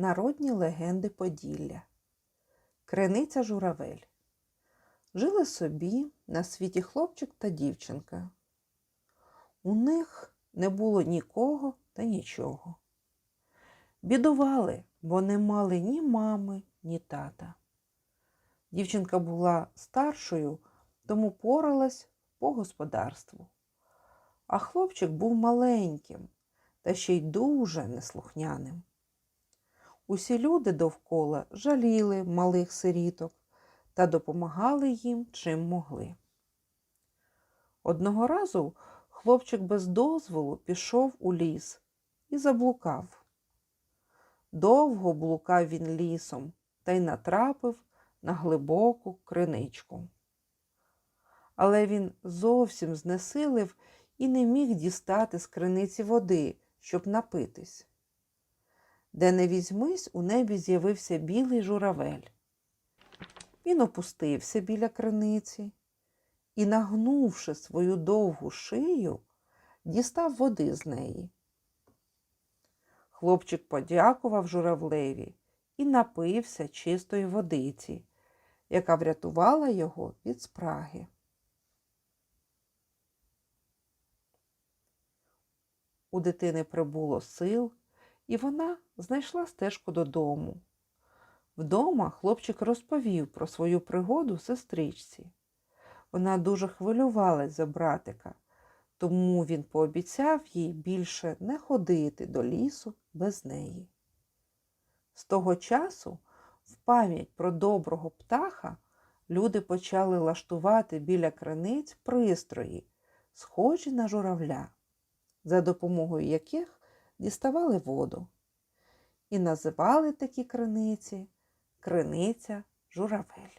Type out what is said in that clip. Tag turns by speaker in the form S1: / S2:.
S1: Народні легенди Поділля. Криниця Журавель. Жили собі на світі хлопчик та дівчинка. У них не було нікого та нічого. Бідували, бо не мали ні мами, ні тата. Дівчинка була старшою, тому поралась по господарству. А хлопчик був маленьким та ще й дуже неслухняним. Усі люди довкола жаліли малих сиріток та допомагали їм чим могли. Одного разу хлопчик без дозволу пішов у ліс і заблукав. Довго блукав він лісом та й натрапив на глибоку криничку. Але він зовсім знесилив і не міг дістати з криниці води, щоб напитись. Де не візьмись, у небі з'явився білий журавель. Він опустився біля криниці і, нагнувши свою довгу шию, дістав води з неї. Хлопчик подякував журавлеві і напився чистої водиці, яка врятувала його від спраги. У дитини прибуло сил, і вона знайшла стежку додому. Вдома хлопчик розповів про свою пригоду сестричці. Вона дуже хвилювалась за братика, тому він пообіцяв їй більше не ходити до лісу без неї. З того часу, в пам'ять про доброго птаха, люди почали лаштувати біля криниць пристрої, схожі на журавля, за допомогою яких діставали воду. І називали такі криниці криниця журавель.